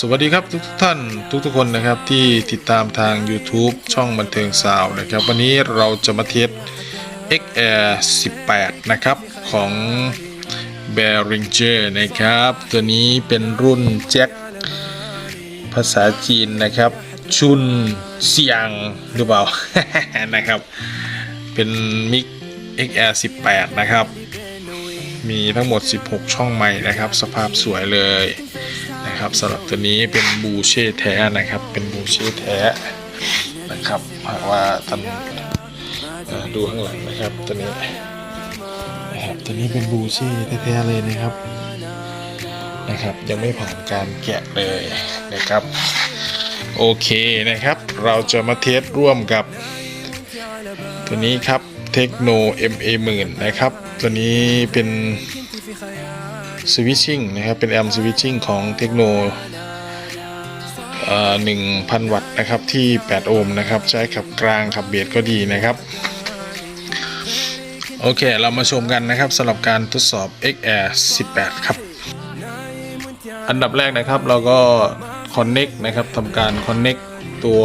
สวัสดีครับทุกท่านทุกทุกคนนะครับที่ติดตามทาง YouTube ช่องบันเทิงสาวนะครับ วันนี้เราจะมาเทส XR 18 นะครับ ของ b e r i n g e r นะครับ ตัวนี้เป็นรุ่นแจ็คภาษาจีนนะครับ ชุนเสียงหรือเปล่า นะครับ เป็นมิก XR 18 นะครับ มีทั้งหมด 16 ช่องใหม่นะครับ สภาพสวยเลย นะครับสำหรับตัวนี้เป็นบูเช่แท้นะครับ เป็นบูเช่แท้นะครับหากว่าท่านดูข้างหลังนะครับตัวนี้นะครับตัวนี้เป็นบูเช่แท้ๆเลยนะครับนะครับ ยังไม่ผ่านการแกะเลยนะครับ โอเคนะครับ เราจะมาเทสร่วมกับ ตัวนี้ครับเทคโน MA 1 0 0 0นะครับ ตัวนี้เป็นสวิตชิ่งนะครับเป็นแอมสวิตชิ่งของเทคโนหนึ่งพันวัตต์นะครับที่ 8 โอห์มนะครับ ใช้ขับกลางขับเบสก็ดีนะครับ โอเค เรามาชมกันนะครับสำหรับการทดสอบ XR 18 ครับ อันดับแรกนะครับเราก็ Connect นะครับทำการ Connect ตัว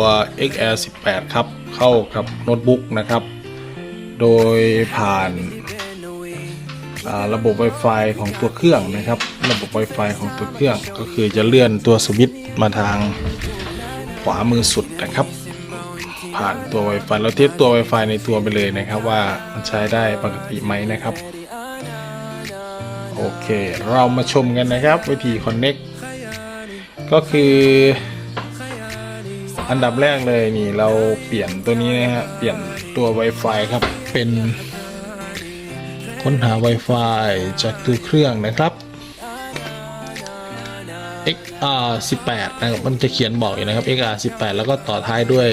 XR 18 ครับ เข้ากับโน้ตบุ๊กนะครับ โดยผ่าน ระบบ Wi-Fi ของตัวเครื่องนะครับ ระบบ Wi-Fi ของตัวเครื่อง ก็คือจะเลื่อนตัวสวิตช์มาทางขวามือสุดนะครับ ผ่านตัว Wi-Fi เราเทสตัว Wi-Fi ในตัวไปเลยนะครับ ว่ามันใช้ได้ปกติไหมนะครับ โอเค เรามาชมกันนะครับ วิธี Connect ก็คืออันดับแรกเลยนี่เราเปลี่ยนตัวนี้นะฮะเปลี่ยนตัว Wi-Fi ครับเป็น ค้นหา Wi-Fi จากตัวเครื่องนะครับ XR 18นะครับมันจะเขียนบอกอยู่นะครับ XR 18แล้วก็ต่อท้ายด้วย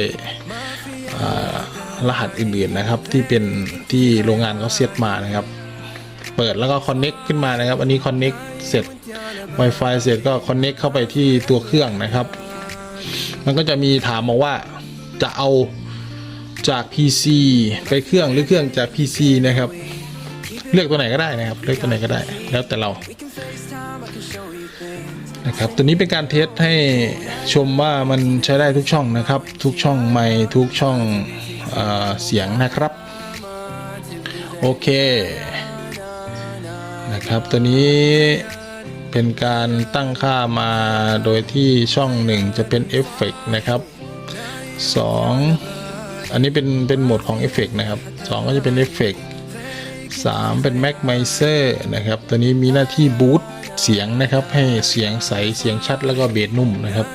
รหัสอื่นๆนะครับ ที่เป็นที่โรงงานเขาเซตมานะครับ เปิดแล้วก็ Connect ขึ้นมานะครับ อันนี้ Connect เสร็จ Wi-Fi เสร็จก็ Connect เข้าไปที่ตัวเครื่องนะครับ มันก็จะมีถามมาว่าจะเอาจาก PC ไปเครื่องหรือเครื่องจาก PC นะครับ เลือกตัวไหนก็ได้นะครับ เลือกตัวไหนก็ได้ แล้วแต่เรานะครับ ตัวนี้เป็นการเทสให้ชมว่ามันใช้ได้ทุกช่องนะครับ ทุกช่องไมค์ทุกช่องเอเสียงนะครับ โอเคนะครับ ตัวนี้เป็นการตั้งค่ามาโดยที่ช่องหนึ่งจะเป็นเอฟเฟกนะครับสองอันนี้เป็นเป็นโหมดของเอฟเฟกนะครับสองก็จะเป็นเอฟเฟกต์ 3 เป็น Mac m i z e r นะครับ ตัวนี้มีหน้าที่บูตเสียงนะครับ ให้เสียงใสเสียงชัดแล้วก็เบสนุ่มนะครับ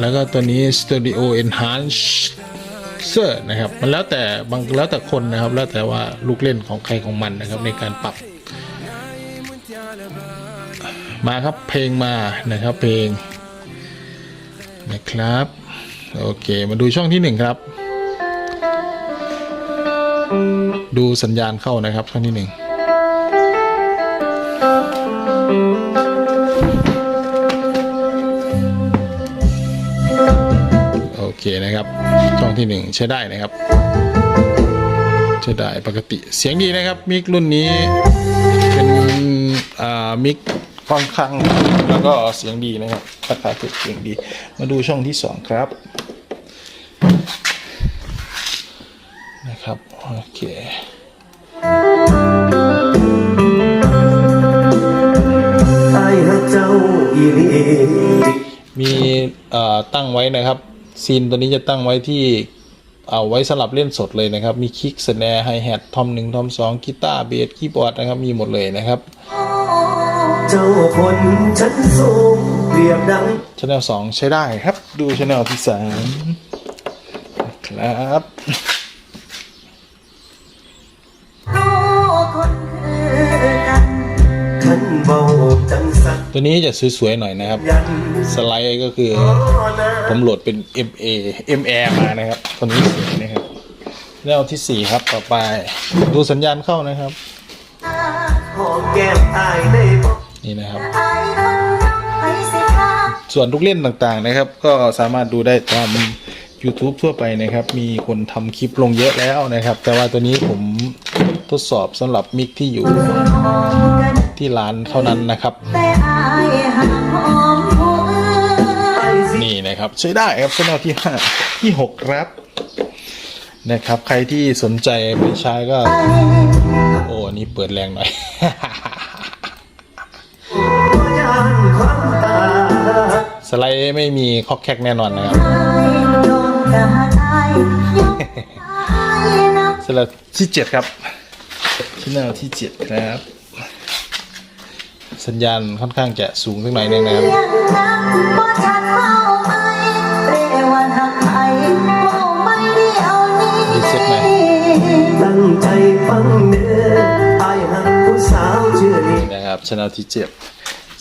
แล้วก็ตัวนี้ Studio Enhancer นะครับมันแล้วแต่บางแล้วแต่คนนะครับ แล้วแต่ว่าลูกเล่นของใครของมันนะครับในการปรับ มาครับเพลงมานะครับเพลงนะครับ โอเค มาดูช่องที่หนึ่งครับ ดูสัญญาณเข้านะครับช่องที่หนึ่งโอเคนะครับ ช่องที่หนึ่งใช้ได้นะครับใช้ได้ปกติเสียงดีนะครับ มิกรุ่นนี้เป็นมิกค่อนข้างแล้วก็เสียงดีนะครับราคาถูกเสียงดี มาดูช่องที่สองครับ นะครับ โอเคไอ้ฮักเจ้าอีหลีมีเอ่อตั้งไว้นะครับ ซีนตัวนี้จะตั้งไว้ที่เอาไว้สำหรับเล่นสดเลยนะครับ มีคิกสแนร์ไฮแฮททอมหนึ่งทอมสองกีตาร์เบสคีย์บอร์ดนะครับ มีหมดเลยนะครับ เจ้าคนชั้นสูงเปรียบดังช anel สองใช้ได้ครับ ดูช anel ที่สามครับ ตัวนี้จะสวยๆหน่อยนะครับยันสไลด์ก็คือขอนะผมโหลดเป็น MA MR มานะครับ ตัวนี้สวยนะครับแนวที่สี่ครับต่อไป ดูสัญญาณเข้านะครับหอมแก้มอายได้บอกนี่นะครับไอ้คนน้อยสิคะส่วนลูกเล่นต่างๆนะครับ ก็สามารถดูได้ตาม YouTube ทั่วไปนะครับ มีคนทำคลิปลงเยอะแล้วนะครับ แต่ว่าตัวนี้ผมทดสอบสำหรับมิกที่อยู่หอมกัน ที่ร้านเท่านั้นนะครับแต่อายห่างหอมผู้อื่นนี่นะครับใช้ได้ครับชแนลที่ห้าที่หกครับนะครับ ใครที่สนใจไปใช้ก็ โอ้อันนี้เปิดแรงหน่อยยานความตาสไลด์ไม่มีคอกแคกแน่นอนนะครับโดนกะตายยกตายนะสไลด์ที่เจ็ดครับชแนลที่เจ็ดครับ สัญญาณค่อนข้างจะสูงสักหน่อยหนึงนะครับเสียงดังบ่ชัดเข้าไหมเรวันหักไทยเว้าไม่ได้เอานี้รีเซ็ตไหมตั้งใจฟังเด้อไอ้หักผู้สาวชื่อนี้นะครับช anel ที่เจ็ด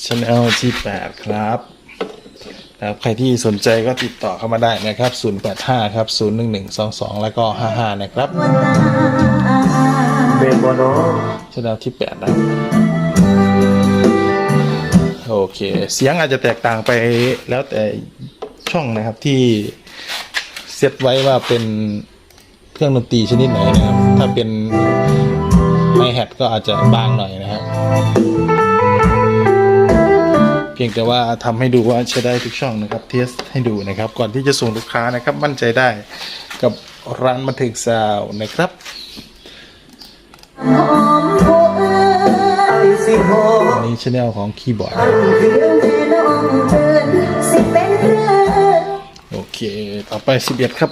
ช anel ที่แปดครับนะครับใครที่สนใจก็ติดต่อเข้ามาได้นะครับ 085 ครับ 01122 แล้วก็ 55 นะครับวันตาเป็นบ่น้องช anel ที่แปดนะครับโอ เค เสียงอาจจะแตกต่างไปแล้วแต่ช่องนะครับที่เซตไว้ว่าเป็นเครื่องดนตรีชนิดไหนนะครับ ถ้าเป็นไมแฮทก็อาจจะบางหน่อยนะครับ เพียงแต่ว่าทำให้ดูว่าใช้ได้ทุกช่องนะครับ เทสให้ดูนะครับ ก่อนที่จะส่งลูกค้านะครับ มั่นใจได้กับร้านบันเทิงซาวน์นะครับ สิหออันนี้ชแนลของคีย์บอร์ดอันเพียงแม่น้องเตือนสิเป็นเรื่องโอเค ต่อไป 11 ครับ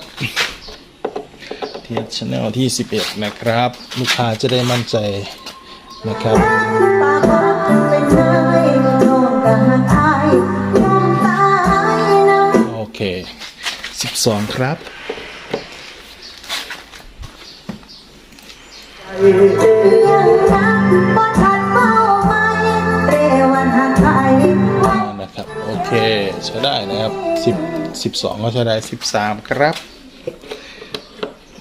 เทสชแนลที่ 11 นะครับ ลูกค้าจะได้มั่นใจนะครับ ปากว่าเป็นนายน้องกะหักอายน้องตายนะโอเค 12 ครับ ยังนัก เคใช้ได้นะครับ10 12ก็ใช้ได้13ครับ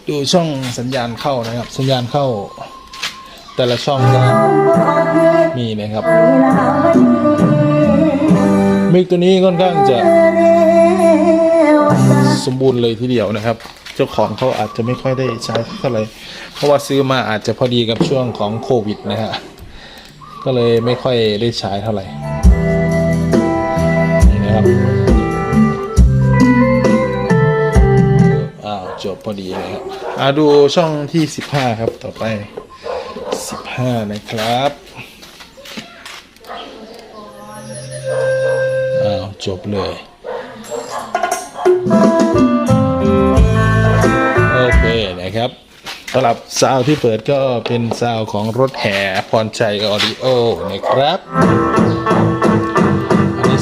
ดูช่องสัญญาณเข้านะครับ สัญญาณเข้า แต่ละช่องก็มีนะครับมิกตัวนี้ค่อนข้างจะสมบูรณ์เลยทีเดียวนะครับ เจ้าของเขาอาจจะไม่ค่อยได้ใช้เท่าไหร่เพราะว่าซื้อมาอาจจะพอดีกับช่วงของโควิดนะฮะก็เลยไม่ค่อยได้ใช้เท่าไหร่ นี่นะครับอ้าวจบพอดีนะครับอ่าดูช่องที่15ครับต่อไป15นะครับอ้าวจบเลยโอเคนะครับสำหรับซาวด์ที่เปิดก็เป็นซาวด์ของรถแห่พรชัยออดิโอนะครับอันนี้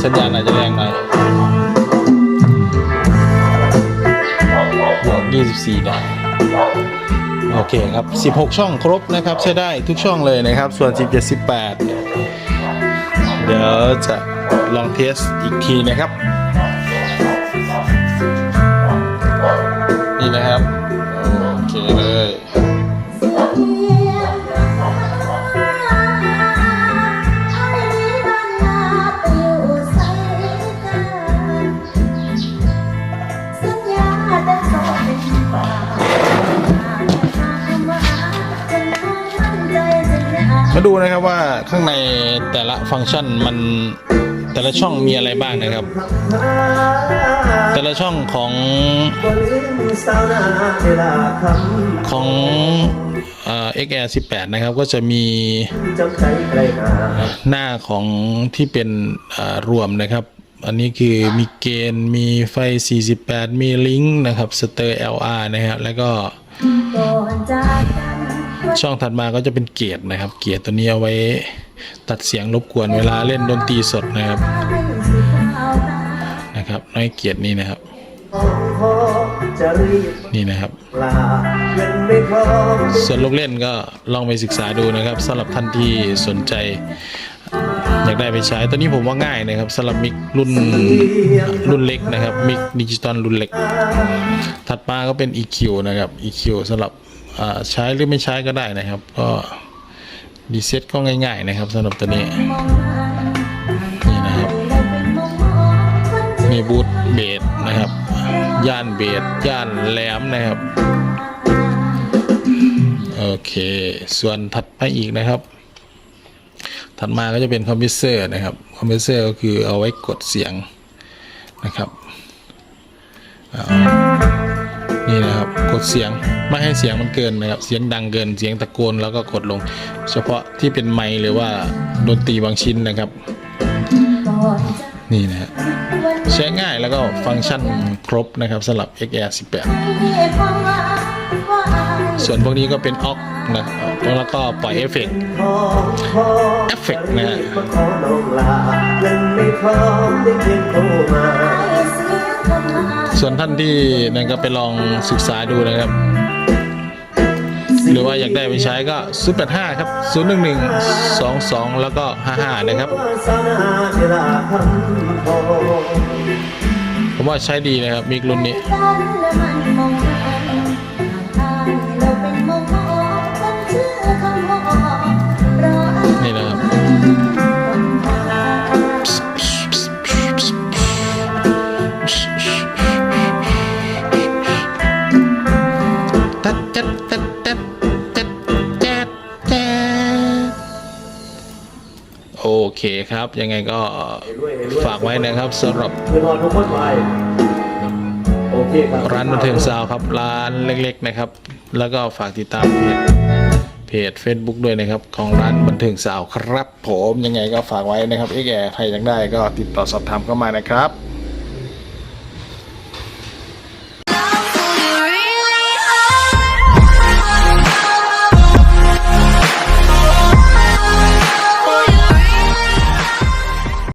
สัญญาณอาจจะแรงหน่อยบวก24นะโอเคครับ 16 ช่องครบนะครับใช้ได้ทุกช่องเลยนะครับ ส่วน 17 18 เดี๋ยวจะลองเทสอีกทีนะครับ นี่นะครับ โอเคเลย ดูนะครับว่าข้างในแต่ละฟังก์ชันมันแต่ละช่องมีอะไรบ้างนะครับ แต่ละช่องของบ่ลืมสาวนาเวลาคำของเอ่อ XR 18นะครับก็จะมีหน้าของที่เป็นรวมนะครับ อันนี้คือมีเกณฑ์มีไฟ 48 มีลิงก์นะครับสเตอร์ LR นะครับแล้วก็ ช่องถัดมาก็จะเป็นเกียร์นะครับ เกียร์ตัวนี้เอาไว้ตัดเสียงรบกวนเวลาเล่นดนตรีสดนะครับนะครับในเกียร์นี้นะครับนี่นะครับ ส่วนลูกเล่นก็ลองไปศึกษาดูนะครับสำหรับท่านที่สนใจ อยากได้ไปใช้ตัวนี้ผมว่าง่ายนะครับสำหรับมิกรุ่นรุ่นเล็กนะครับมิกดิจิตอลรุ่นเล็ก ถัดมาก็เป็น EQ นะครับ EQ สำหรับ ใช้หรือไม่ใช้ก็ได้นะครับ ก็ดีเซ็ตก็ง่าย ๆ นะครับสำหรับตัวนี้นี่นะครับมีบูทเบสนะครับ ย่านเบสย่านแหลมนะครับโอเค ส่วนถัดไปอีกนะครับ ถัดมาก็จะเป็นคอมพิวเซอร์นะครับคอมพิวเซอร์ก็คือเอาไว้กดเสียงนะครับนี่นะครับ กดเสียงไม่ให้เสียงมันเกินนะครับเสียงดังเกินเสียงตะโกนแล้วก็กดลง เฉพาะที่เป็นไมค์หรือว่าดนตรีบางชิ้นนะครับ นี่นะฮะใช้ง่ายแล้วก็ฟังก์ชันครบนะครับสำหรับ XR 18ส่วนพวกนี้ก็เป็นออกนะแล้วก็ปล่อยเอฟเฟกต์เอฟเฟกต์นะฮะ ส่วนท่านที่นั่นก็ไปลองศึกษาดูนะครับ หรือว่าอยากได้ไปใช้ก็085ครับ011 22 แล้วก็ 55 นะครับสานาเจราคำพอผมว่าใช้ดีนะครับมิกรุ่นนี้ คครับ ยังไงก็ฝากไว้นะครับสำหรับคือรอทุกคนไปโอเคครับร้านบันเทิงซาวครับ ร้านเล็ก ๆนะครับ แล้วก็ฝากติดตามเพจเพจ Facebook ด้วยนะครับ ของร้านบันเทิงซาวครับ ผมยังไงก็ฝากไว้นะครับเอ็กแอร์ใครอยากได้ก็ติดต่อสอบถามเข้ามานะครับ